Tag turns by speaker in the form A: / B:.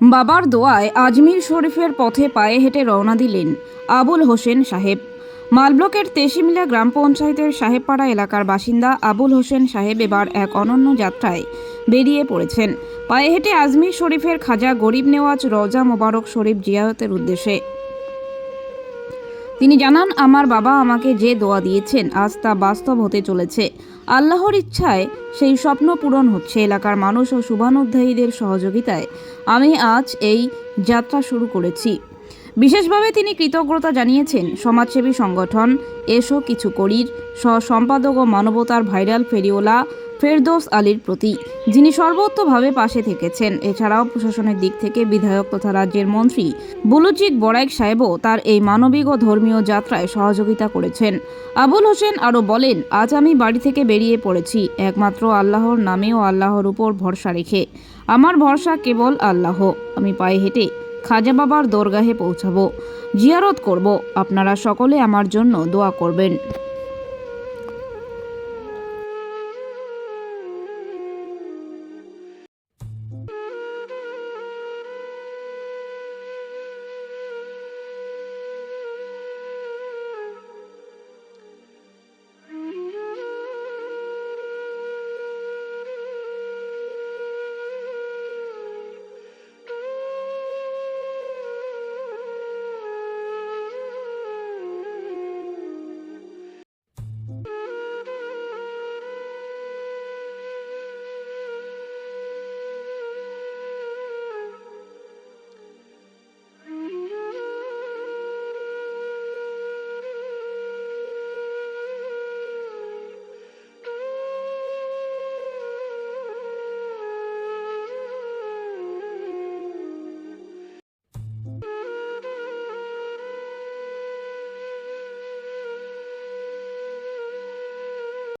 A: বাবার দোয়ায় আজমির শরীফের পথে পায়ে হেঁটে রওনা দিলেন আবুল হোসেন সাহেব। মালব্লকের তেশিমিলা গ্রাম পঞ্চায়েতের সাহেবপাড়া এলাকার বাসিন্দা আবুল হোসেন সাহেব এবার এক অনন্য যাত্রায় বেরিয়ে পড়েছেন। পায়ে হেঁটে আজমির শরীফের খাজা গরিব নেওয়াজ রজা মোবারক শরীফ জিয়ারতের উদ্দেশ্যে। তিনি জানান, আমার বাবা আমাকে যে দোয়া দিয়েছেন, আজ তা বাস্তব হতে চলেছে। আল্লাহর ইচ্ছায় সেই স্বপ্ন পূরণ হচ্ছে এলাকার মানুষ ও শুভানুধ্যায়ীদের সহযোগিতায়। আমি আজ এই যাত্রা শুরু করেছি। বিশেষভাবে তিনি কৃতজ্ঞতা জানিয়েছেন, সমাজসেবী সংগঠন, এসো কিছু করির সহ সম্পাদক ও মানবতার ভাইরাল ফেরিওলা ফেরদৌস আলীর প্রতি, যিনি সর্বোত্তভাবে পাশে থেকেছেন। এছাড়াও প্রশাসনের দিক থেকে বিধায়ক তথা রাজ্যের মন্ত্রী বুলুচিক বড়াইক সাহেবও তার এই মানবিক ও ধর্মীয় যাত্রায় সহযোগিতা করেছেন। আবুল হোসেন আরও বলেন, আজ আমি বাড়ি থেকে বেরিয়ে পড়েছি। একমাত্র আল্লাহর নামে ও আল্লাহর উপর ভরসা রেখে। আমার ভরসা কেবল আল্লাহ। আমি পায়ে হেঁটে খাজা বাবার দরগাহে পৌঁছাবো। জিয়ারত করব। আপনারা সকলে আমার জন্য দোয়া করবেন।